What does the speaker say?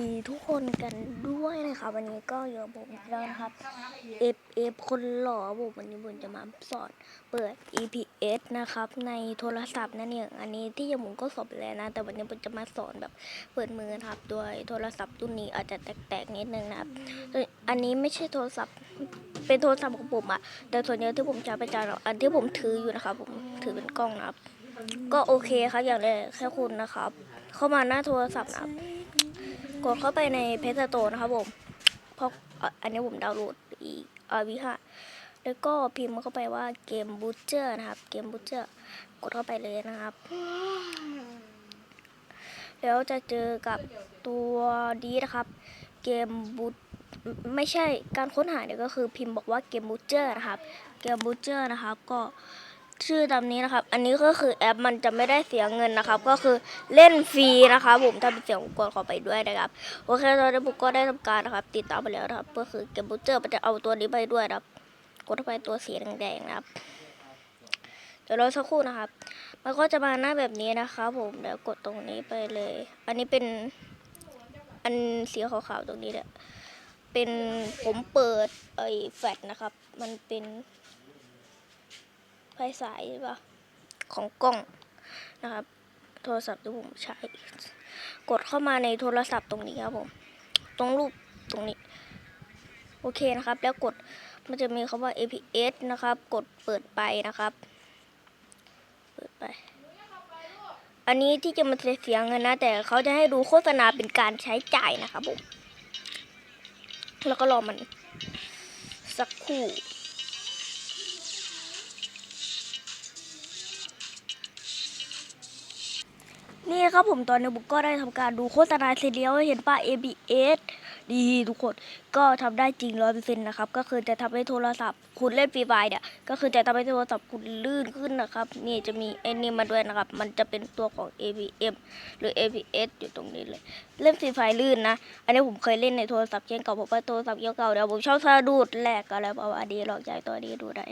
ดีทุกคนกันด้วยนะครับวันนี้ก็อยู่กับผมแล้วนะครับ F F คนหล่อผมวันนี้ผมจะมาสอนเปิด EPS นะครับ ในโทรศัพท์นั่นเองอันนี้ที่ยังผมก็สอบแล้วนะ แต่วันนี้ผมจะมาสอนแบบเปิดมือนะครับโดยโทรศัพท์รุ่นนี้อาจจะแตกๆนิดนึงนะครับอันนี้ไม่ใช่โทรศัพท์เป็นโทรศัพท์ของผมอะแต่ส่วนใหญ่ที่ผมใช้ประจำอะอันที่ผมถืออยู่นะครับผมถือเป็นกล้องนะครับก็โอเคครับอย่างแรกแค่คุณนะครับ เข้ามาหน้าโทรศัพท์นะครับ กดเข้าไปในเพจโตนะครับผมเพราะอะอันนี้ผมดาวน์โหลดอีกอาวิฮะแล้วก็พิมพ์เข้าไปว่าเกมบูเจอร์นะครับ เกมบูเจอร์กดเข้าไปเลยนะครับ แล้วจะเจอกับตัวดีนะครับ เกมบูไม่ใช่การค้นหาเนี่ยก็คือพิมพ์บอกว่าเกมบูเจอร์นะครับ เกมบูเจอร์นะครับก็ ชื่อตามนี้นะครับ อันนี้ก็คือแอปมันจะไม่ได้เสียเงินนะครับ ก็คือเล่นฟรีนะครับผมถ้าเป็นเสียงกดเข้าไปด้วยนะครับโอเคตอนนี้ผมก็ได้ทำการนะครับ ติดตามไปแล้วนะครับ ก็คือเกมบูเจอร์มันจะเอาตัวนี้ไปด้วยนะครับ กดเข้าไปตัวสีแดงๆนะครับเดี๋ยวรอสักครู่นะครับ มันก็จะมาหน้าแบบนี้นะครับ ผมเดี๋ยวกดตรงนี้ไปเลย อันนี้เป็นอันสีขาวๆตรงนี้เนี่ยเป็นผมเปิดไอ้แฟลชนะครับ มันเป็น ไฟสายใช่ปะของกล้องนะครับ โทรศัพท์ที่ผมใช้ กดเข้ามาในโทรศัพท์ตรงนี้ครับผม ตรงรูปตรงนี้ โอเคนะครับ แล้วกดมันจะมีคำว่า APS นะครับ กดเปิดไปนะครับ เปิดไป อันนี้ที่จะมาเสียเงินนะ แต่เขาจะให้ดูโฆษณาเป็นการใช้จ่ายนะครับผม แล้วก็รอมันสักครู่ นี่ครับผมตอนนี้บุกก็ได้ทำการดูโฆษณาเสร็จแล้วเห็นป่ะ ABS ดีทุกคนก็ทำได้จริงร้อยเปอร์เซ็นต์นะครับ ก็คือจะทำให้โทรศัพท์คุณเล่นฟรีไฟเนี่ยก็คือจะทำให้โทรศัพท์คุณลื่นขึ้นนะครับนี่จะมีไอ้นี่มาด้วยนะครับ มันจะเป็นตัวของ ABM หรือ ABS อยู่ตรงนี้เลย เล่นฟรีไฟลื่นนะ อันนี้ผมเคยเล่นในโทรศัพท์เก่งเก่าผมว่าโทรศัพท์เก่าเดี๋ยวผมชอบสะดุดแหลกอะไรประมาณนี้ลองใจตัวนี้ดูได้